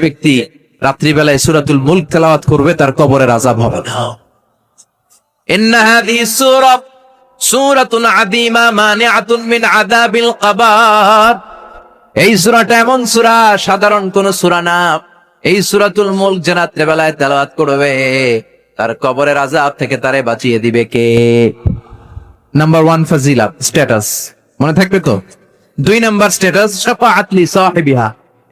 ব্যক্তি রাত্রিবেলায় সুরাতুল মুল্ক তেলাওয়াত করবে, তার কবরের আজাব হবে না। সাধারণ না। এই করবে, তার থেকে তারে বাঁচিয়ে দিবে কে? নাম্বার ওয়ান ফাজিলা স্ট্যাটাস মনে থাকবে তো? দুই নাম্বার স্ট্যাটাস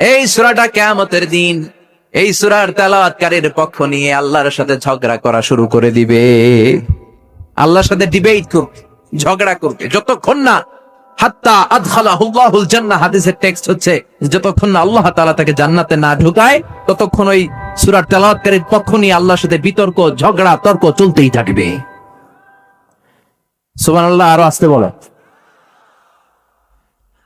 এই সূরাটা কিয়ামতের দিন, এই সূরার তেলাওয়াতকারীর পক্ষ নিয়ে আল্লাহর সাথে ঝগড়া করা শুরু করে দিবে। আল্লাহর সাথে ডিবেট করবে, ঝগড়া করবে, যতক্ষণ না যতক্ষণ আল্লাহ তাআলা তাকে জান্নাতে না ঢুকায়, ততক্ষণ ওই সূরার তেলাওয়াতকারীর পক্ষ নিয়ে আল্লাহর সাথে বিতর্ক, ঝগড়া, তর্ক চলতেই থাকবে। সুবহানাল্লাহ, আরও আসতে বলো।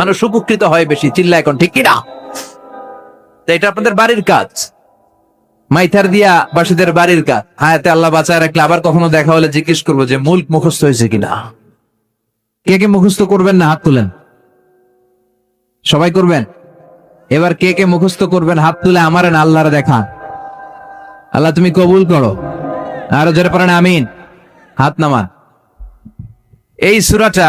মানুষ উপকৃত হয় বেশি চিল্লা এখন ঠিক কিনা এটা আপনাদের বাড়ির কাজ। মাইথার দিয়া বাসীদের বাড়ির কাজ। হায়াতে আল্লাহ বাঁচায় রাখলে আবার কখনো দেখা হলে জিজ্ঞেস করব যে মূল মুখস্থ হয়েছে কিনা? কে কে মুখস্থ করবেন না, হাত তুলেন? সবাই করবেন? এবার কে কে মুখস্থ করবেন, হাত তুলে আমার আল্লাহরে দেখান আল্লাহ তুমি কবুল করো। আরও জোরে পারেন আমিন। হাত নামান। এই সুরাটা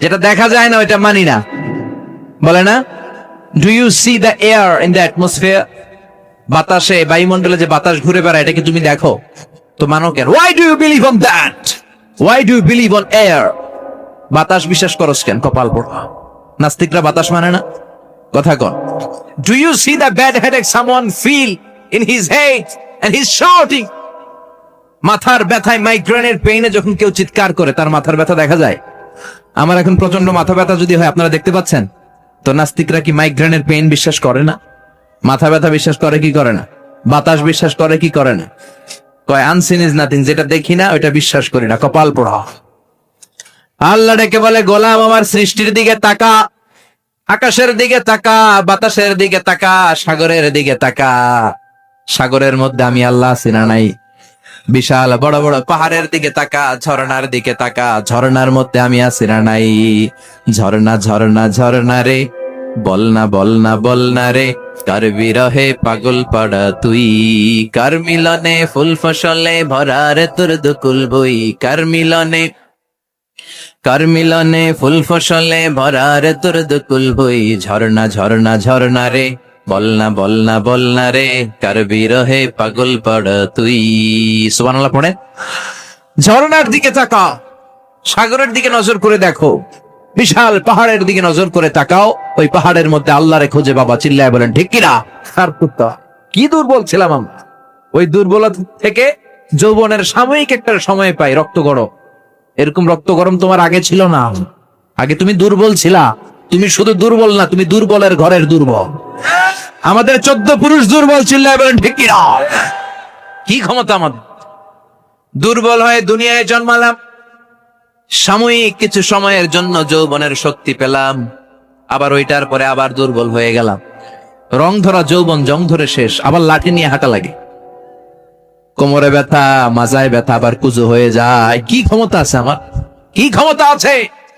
যেটা দেখা যায় না, ওইটা মানি না। বলে না? Do you see the air in the atmosphere বাতাসে, বায়ুমণ্ডলে যে বাতাস ঘুরে বেড়ায় এটাকে তুমি দেখো? তো মানো কেন why do you believe on that why do you believe on air বাতাস বিশ্বাস করস কেন কপাল পড়া। নাস্তিকরা বাতাস মানে না? কথা কন। Do you see the bad headache someone feel in his head and his shouting মাথার ব্যথায় মাইগ্রেনের পেইনে যখন কেউ চিৎকার করে, তার মাথার ব্যথা দেখা যায়? আমার এখন প্রচণ্ড মাথা ব্যথা যদি হয়, আপনারা দেখতে পাচ্ছেন? তো নাস্তিকরা কি মাইগ্রেনের পেইন বিশ্বাস করে না? মাথা ব্যথা বিশ্বাস করে কি করে না? বাতাস বিশ্বাস করে কি করে না? কয় আনসিন ইজ নাথিং যেটা দেখি না, ওইটা বিশ্বাস করি না, কপাল পোড়া। আল্লাহ ডেকে বলে, গোলাম, আমার সৃষ্টির দিকে তাকা, আকাশের দিকে তাকা, বাতাসের দিকে তাকা, সাগরের দিকে তাকা। সাগরের মধ্যে আমি আল্লাহ আছি না নাই? বিশাল বড় বড় পাহাড়ের দিকে তাকা, ঝর্ণার দিকে তাকা, ঝর্ণার মধ্যে আমি আছি নাই। ঝর্ণা ঝর্ণা ঝর্ণা রে, বল না বল না বল না রে, কার বিরহে পাগল পাড়া তুই? কার মিলনে ফুল ফসলে ভরা রে তোর দুকুল বই? কার মিলনে কার মিলনে ফুল ফসলে ভরা রে তোর দুকুল বই? ঝর্ণা ঝর্ণা ঝর্ণা রে বল না বল না বল না রে কার বিরহে পাগল পড় তুই। সুবহানাল্লাহ পড়ে। ঝর্ণার দিকে তাকা সাগরের দিকে নজর করে দেখো। বিশাল পাহাড়ের দিকে নজর করে তাকাও, ওই পাহাড়ের মধ্যে আল্লাহরে খুঁজে বাবা চিল্লায় বলেন, ঠিক কিনা? আর কি দুর্বল ছিলাম আমরা? ওই দুর্বলতা থেকে যৌবনের সাময়িক একটা সময় পাই, রক্ত গরম। এরকম রক্ত গরম তোমার আগে ছিল না। আগে তুমি দুর্বল ছিলা। তুমি শুধু দুর্বল না, তুমি দুর্বলের ঘরের দুর্বল। আমাদের চোদ্দ পুরুষ দুর্বল বলেন, ঠিক কি ক্ষমতা আমাদের? দুর্বল হয়ে দুনিয়ায় জন্মালাম, সাময়িক কিছু সময়ের জন্য যৌবনের শক্তি পেলাম, আবার ওইটার পরে আবার দুর্বল হয়ে গেলাম। রং ধরা, যৌবন, জং ধরে শেষ, আবার লাঠি নিয়ে হাঁটা লাগে। কোমরে ব্যথা, মাজায় ব্যথা, আবার কুজো হয়ে যায়। কি ক্ষমতা আছে আমার? কি ক্ষমতা আছে?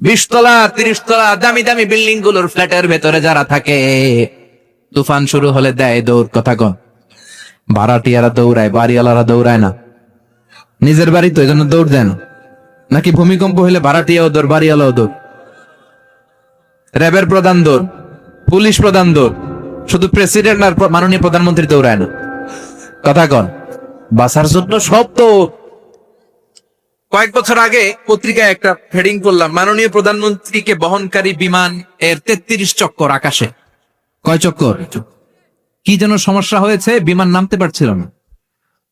বিশ তলা, তিরিশ তলা দামি দামি বিল্ডিংগুলোর ফ্ল্যাটের ভেতরে যারা থাকে, তুফান শুরু হলে দেয় দৌড়, কথা কন। ভাড়াটিয়ারা দৌড়ায়, বাড়িওয়ালারা দৌড়ায় না। নিজের বাড়ি তো এই জন্য দৌড় দেন। নাকি ভূমিকম্প হলে ভাড়াটিয়াও দৌড়, বাড়িওয়ালাও দৌড়? র্যাবের প্রধান দৌড়, পুলিশ প্রধান দৌড়। শুধু প্রেসিডেন্ট আর মাননীয় প্রধানমন্ত্রী দৌড়ায় না। কথা কন বাসার জন্য সব তো কয়েক বছর আগে পত্রিকায় একটা হেডিং করলাম মাননীয় প্রধানমন্ত্রীকে বহনকারী বিমান এর তেত্রিশ চক্কর আকাশে। কয় চক্কর? কি যেন সমস্যা হয়েছে, বিমান নামতে পারছিল না।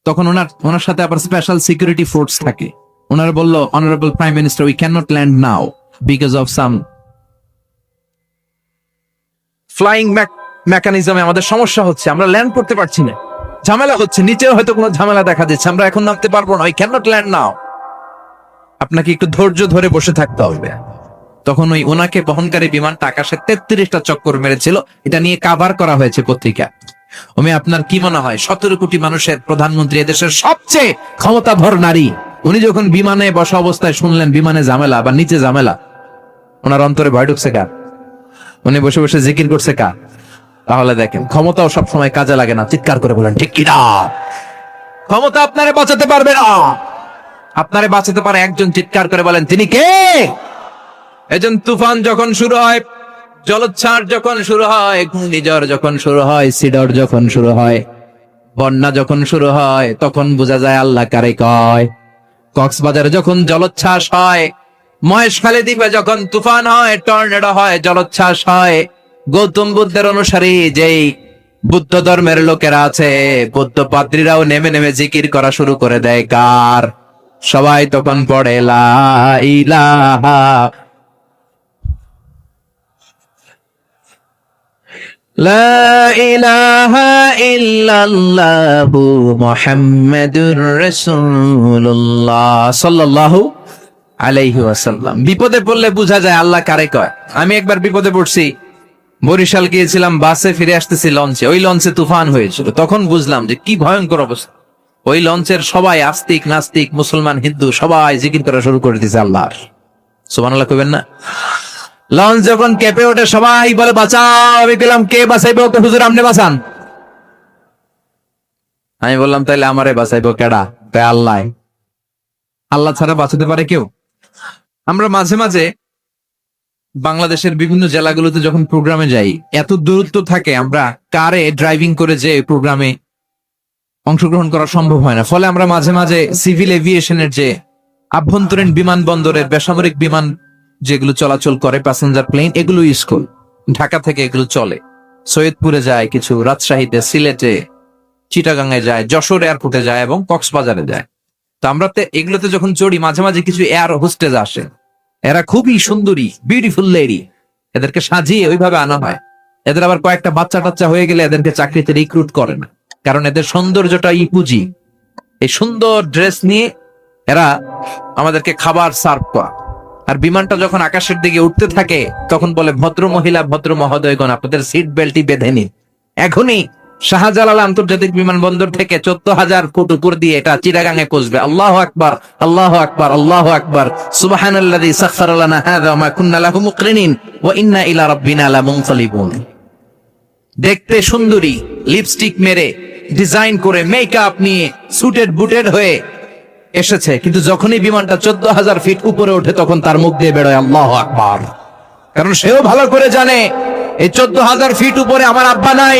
তখন ওনার ওনার সাথে আবার স্পেশাল সিকিউরিটি ফোর্স থাকে। ওনারা বলল honourable prime minister we can not land now because of some flying মেকানিজমে আমাদের সমস্যা হচ্ছে, আমরা ল্যান্ড করতে পারছি না। ঝামেলা হচ্ছে, নিচেও হয়তো কোনো ঝামেলা দেখা দিচ্ছে, আমরা এখন নামতে পারব না we can not land now আপনাকে একটু ধৈর্য ধরে বসে থাকতে হবে। তখন ওই ওনাকে বহনকারী বিমানটা আকাশে তেত্রিশটা চক্কর মেরেছিল, এটা নিয়ে কাভার করা হয়েছে পত্রিকা। ওমি, আপনার কি মনে হয়, সতেরো কোটি মানুষের প্রধানমন্ত্রী এদেশের সবচেয়ে ক্ষমতাধর নারী? উনি যখন বিমানে বসা অবস্থায় শুনলেন বিমানে ঝামেলা বা নিচে ঝামেলা, ওনার অন্তরে ভয় ঢুকছে কার? উনি বসে বসে জিকির করছে কার? তাহলে দেখেন, ক্ষমতাও সবসময় কাজে লাগে না, চিৎকার করে বলেন, ঠিক কিনা ক্ষমতা আপনারে বাঁচাতে পারবে না। আপনারে বাঁচাতে পারে একজন চিৎকার করে বলেন, তিনি কে? এজন তুফান যখন শুরু হয়, জলোচ্ছ্বাস যখন শুরু হয়, ঘূর্ণিঝড় যখন শুরু হয়, সিডর যখন শুরু হয়, বন্যা যখন শুরু হয়, তখন বোঝা যায় আল্লাহ কারে কয়। কক্সবাজারে যখন জলোচ্ছ্বাস হয়, মহেশখালী দ্বীপে যখন তুফান হয়, টর্নেডো হয়, জলোচ্ছ্বাস হয়, গৌতম বুদ্ধের অনুসারী যেই বুদ্ধ ধর্মের লোকেরা আছে, বৌদ্ধ পাদ্রীরাও নেমে নেমে জিকির করা শুরু করে দেয়। কার? সবাই তখন পড়ে লাইলাহা লাইলাহা আসাল্লাম বিপদে পড়লে বোঝা যায় আল্লাহ কারে কয়। আমি একবার বিপদে পড়ছি, বরিশাল গিয়েছিলাম, বাসে ফিরে আসতেছি লঞ্চে। ওই লঞ্চে তুফান হয়েছিল। তখন বুঝলাম যে কি ভয়ঙ্কর অবস্থা। ওই লঞ্চের সবাই আস্তিক, নাস্তিক, মুসলমান, হিন্দু, সবাই জিকির করা শুরু করে দিয়েছে আল্লাহর। সুবহানাল্লাহ কইবেন না? লঞ্চ যখন কেঁপে ওঠে, সবাই বলে, বাঁচাও, আমি কে বাঁচাইবে ওকে? হুজুর আমনে বাঁচান। আমি বললাম, তাইলে আমারে বাঁচাইবো কেডা? তাই আল্লাহ আল্লাহ ছাড়া বাঁচাতে পারে কেউ? আমরা মাঝে মাঝে বাংলাদেশের বিভিন্ন জেলাগুলোতে যখন প্রোগ্রামে যাই, এত দূরত্ব থাকে, আমরা কারে ড্রাইভিং করে যে প্রোগ্রামে অংশগ্রহণ করা সম্ভব হয় না। ফলে আমরা মাঝে মাঝে সিভিল এভিয়েশনের যে আভ্যন্তরীণ বিমানবন্দরের বেসামরিক বিমান যেগুলো চলাচল করে, প্যাসেঞ্জার প্লেন, এগুলো করি ঢাকা থেকে এগুলো চলে। সৈয়দপুরে যায় কিছু রাজশাহীতে, সিলেটে চিটাগাঙ্গে যায়, যশোর এয়ারপোর্টে যায় এবং কক্সবাজারে যায়। তো আমরা তো এগুলোতে যখন চড়ি, মাঝে মাঝে কিছু এয়ার হোস্টেজ আসে। এরা খুবই সুন্দরী বিউটিফুল লেডি এদেরকে সাজিয়ে ওইভাবে আনা হয়। এদের আবার কয়েকটা বাচ্চা টাচ্চা হয়ে গেলে এদেরকে চাকরিতে রিক্রুট করে না। কারণ এদের সৌন্দর্যটাই পুঁজি। এই সুন্দর ড্রেস নিয়ে এরা আমাদেরকে খাবার সার্ভ করা। আর বিমানটা যখন আকাশের দিকে উঠতে থাকে, তখন বলে, ভদ্র মহিলা, ভদ্র মহোদয়গণ, আপনাদের সিট বেল্টই বেঁধে নিন। এখনই শাহজালাল আন্তর্জাতিক বিমানবন্দর থেকে চোদ্দ হাজার ফুট উপর দিয়ে এটা চিটাগাঙে পৌঁছবে আল্লাহ আকবার আল্লাহ আকবার আল্লাহ আকবার। সুবহানাল্লাযী সাখখারা লানা হাযা ওয়া মা কুন্না লাহু মুকরিনিন ওয়া ইন্না ইলা রাব্বিনা লামুনকালিবুন দেখতে সুন্দরী লিপস্টিক মেরে ডিজাইন করে মেকআপ নিয়ে সুটেড বুটেড হয়ে এসেছে। কিন্তু যখনই বিমানটা চোদ্দ হাজার ফিট উপরে ওঠে, তখন তার মুখ দিয়ে বেরোয় আল্লাহ আকবার। কারণ সেও ভালো করে জানে, এই চোদ্দ হাজার ফিট উপরে আমার আব্বা নাই,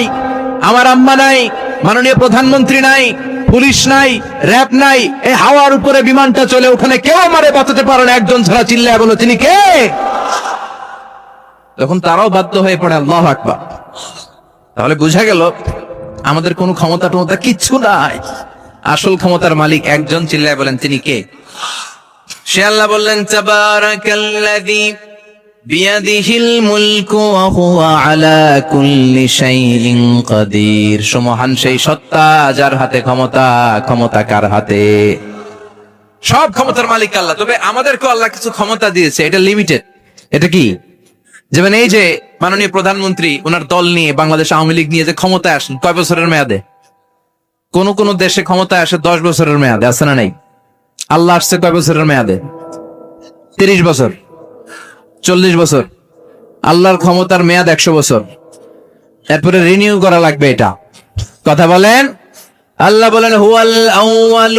আমার আম্মা নাই, মাননীয় প্রধানমন্ত্রী নাই, পুলিশ নাই র্যাব নাই, এই হাওয়ার উপরে বিমানটা চলে, ওখানে কেউ আমারে বাঁচাতে পারে না। একজন ছাড়া চিল্লায় বলো, তিনি কে? তখন তারাও বাধ্য হয়ে পড়ে আল্লাহ আকবার। তাহলে বোঝা গেল আমাদের কোনো ক্ষমতা টমতা কিচ্ছু নাই। আসল ক্ষমতার মালিক একজন, চিল্লায় বলেন, তিনি কে? সে আল্লাহ বললেন সমহান সেই সত্তা, যার হাতে ক্ষমতা ক্ষমতা কার হাতে? সব ক্ষমতার মালিক আল্লাহ, তবে আমাদেরকে কিছু ক্ষমতা দিয়েছে, এটা লিমিটেড এটা কি? যেমন এই যে মাননীয় প্রধানমন্ত্রী ওনার দল নিয়ে বাংলাদেশ আওয়ামী লীগ নিয়ে যে ক্ষমতায় আসেন, কয় বছরের মেয়াদে? কোন কোন দেশে ক্ষমতায় আসে দশ বছরের মেয়াদে, আছে না নাই? আল্লাহ আসছে কয় বছরের মেয়াদে? তিরিশ বছর, চল্লিশ বছর। আল্লাহর ক্ষমতার মেয়াদ একশো বছর। এরপরে রিনিউ করা লাগবে এটা। কথা বলেন? আল্লাহ বলেন, হুয়াল ওয়াল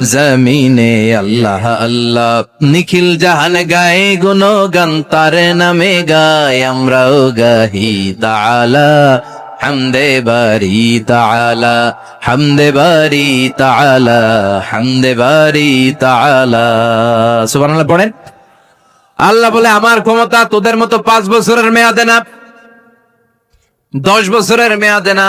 জমিনে আল্লাহ আল্লাহ নিখিল জাহান গায়ে গুণ গান তার নামে গায়, আমরাও গাহি তাআলা, হামদে বারি তাআলা, হামদে বারি তাআলা, হামদে বারি তাআলা। সুবহানাল্লাহ পড়েন। আল্লাহ বলে, আমার ক্ষমতা তোদের মতো পাঁচ বছরের মেয়াদে না, দশ বছরের মেয়াদে না।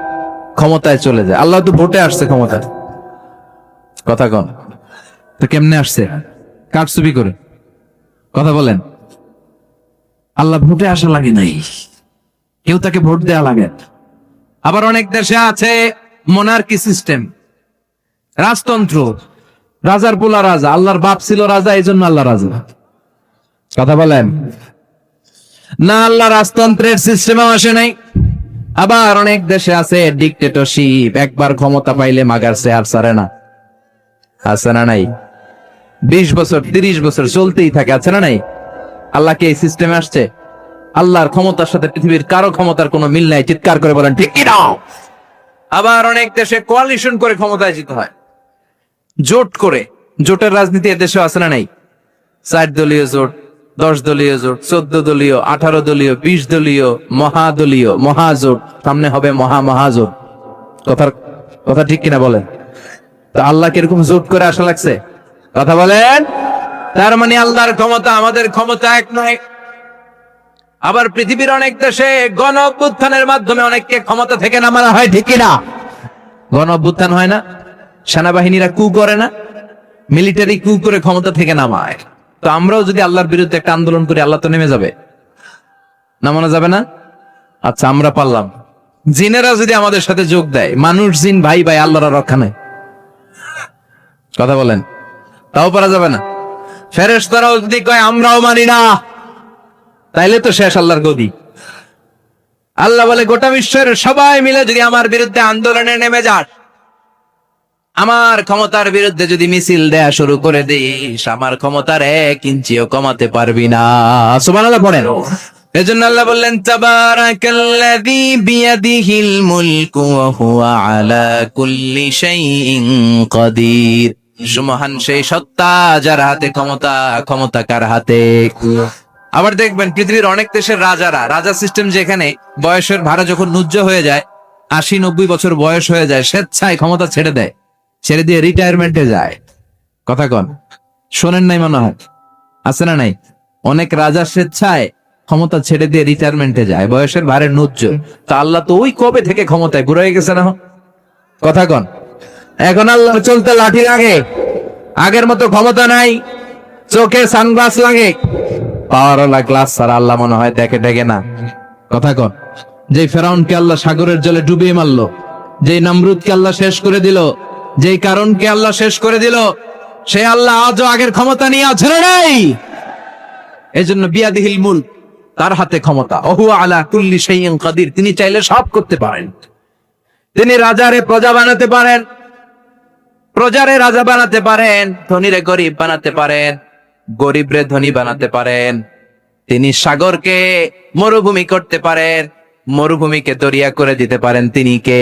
ক্ষমতায় চলে যায়। আল্লাহ তো ভোটে আসছে ক্ষমতায়। কথা কন। তো কেমনে আসছে? কারচুপি করে? কথা বলেন। আল্লাহ ভোটে আসা লাগে নাই। কেউ তাকে ভোট দেয়া লাগে আবার অনেক দেশে আছে মোনার্কি সিস্টেম রাজতন্ত্র। রাজার পোলা রাজা। আল্লাহর বাপ ছিল রাজা এই জন্য আল্লাহ রাজা। কথা বলেন। না, আল্লাহ রাজতন্ত্রের সিস্টেমে আসে নাই। আবার অনেক দেশে আছে ডিকটেটরশিপ একবার ক্ষমতা পাইলে মাগার চেয়ার সারে না। আছে না নাই? বিশ বছর, তিরিশ বছর চলতেই থাকে, আছে না নাই? আল্লাহ কি এই সিস্টেমে আসছে? আল্লাহর ক্ষমতার সাথে পৃথিবীর কারও ক্ষমতার কোনো মিল নাই, চিৎকার করে বলেন, ঠিক কি না আবার অনেক দেশে কোয়ালিশন করে ক্ষমতায় যেতে হয়। জোট করে। জোটের রাজনীতি এদেশে আছে না নাই? চার দলীয় জোট দশ দলীয় জোট, চোদ্দ দলীয়, আঠারো দলীয়, বিশ দলীয়, মহাদলীয়, মহাজোট, সামনে হবে মহা মহাজোট। কথার কথা ঠিক কিনা বলেন? তা আল্লাহ কীরকম জোট করে আসা লাগছে? কথা বলেন? তার মানে আল্লাহর ক্ষমতা আমাদের ক্ষমতা এক নয়। আবার পৃথিবীর অনেক দেশে গণ অভ্যুত্থানের মাধ্যমে অনেককে ক্ষমতা থেকে নামানো হয়, ঠিক কিনা? গণ অভ্যুত্থান হয় না। সেনাবাহিনীরা কু করে না। মিলিটারি কু করে ক্ষমতা থেকে নামায়। তো আমরাও যদি আল্লাহর বিরুদ্ধে একটা আন্দোলন করি, আল্লাহ তো নেমে যাবে। নামানো যাবে না? আচ্ছা আমরা পারলাম। জিনেরা যদি আমাদের সাথে যোগ দেয়, মানুষ, জিন, ভাই ভাই, আল্লাহরা রক্ষা নেই। কথা বলেন। তাও পারা যাবে না। ফেরেশতারাও যদি কয়, আমরাও মানি না, তাইলে তো শেষ আল্লাহর গদি। আল্লাহ বলে, গোটা বিশ্বের সবাই মিলে যদি আমার বিরুদ্ধে আন্দোলনে নেমে যাস আমার ক্ষমতার বিরুদ্ধে যদি মিছিল দেয়া শুরু করে দিস, আমার ক্ষমতার এক ইঞ্চিও কমাতে পারবি না। সুবহানাল্লাহ পড়েন। এজন্য আল্লাহ বললেন, তাবারাকাল্লাযী বিয়াদিহিল মুলকু ওয়া হুয়া আলা কুল্লি শাইইন কাদির। সুমহান সেই সত্তা যার হাতে ক্ষমতা ক্ষমতা কার হাতে? আবার দেখবেন, পৃথিবীর অনেক দেশের রাজারা, রাজা সিস্টেম যেখানে বয়সের ভাড়া যখন নুজ্জ হয়ে যায়, আশি নব্বই বছর বয়স হয়ে যায়, স্বেচ্ছায় ক্ষমতা ছেড়ে দেয়। ছেড়ে দিয়ে রিটায়ারমেন্টে যায়। কথা কন। শোনেন নাই মনে হয়। আছে না নাই? অনেক রাজা স্বেচ্ছায় ক্ষমতা ছেড়ে দিয়ে রিটায়ারমেন্টে যায়। বয়সের ভারে নুজ্জ তা আল্লাহ তো ওই কবে থেকে ক্ষমতায়? ঘুরে গেছে না কথা কন। এখন আল্লাহ চলতে লাঠি লাগে। আগের মতো ক্ষমতা নাই। চোখে সানগ্লাস লাগে। পাওয়ারওয়ালা গ্লাস ছাড়া আল্লাহ মনে হয় দেখে ডেকে না। কথা কন। যে ফেরাউনকে আল্লাহ সাগরের জলে ডুবিয়ে মারলো, যেই নমরুদকে আল্লাহ শেষ করে দিল যেই কারণকে আল্লাহ শেষ করে দিল, সে আল্লাহ আজও আগের ক্ষমতা নিয়ে আছে নাই এই জন্য বিয়াদিহিল মুল তার হাতে ক্ষমতা। অহু আলা কুল্লি কাদির, তিনি চাইলে সব করতে পারেন। তিনি রাজারে প্রজা বানাতে পারেন, প্রজারে রাজা বানাতে পারেন, ধনীরে গরিব বানাতে পারেন, গরিবরে ধনী বানাতে পারেন। তিনি সাগরকে মরুভূমি করতে পারেন, মরুভূমিকে দরিয়া করে দিতে পারেন তিনি কে?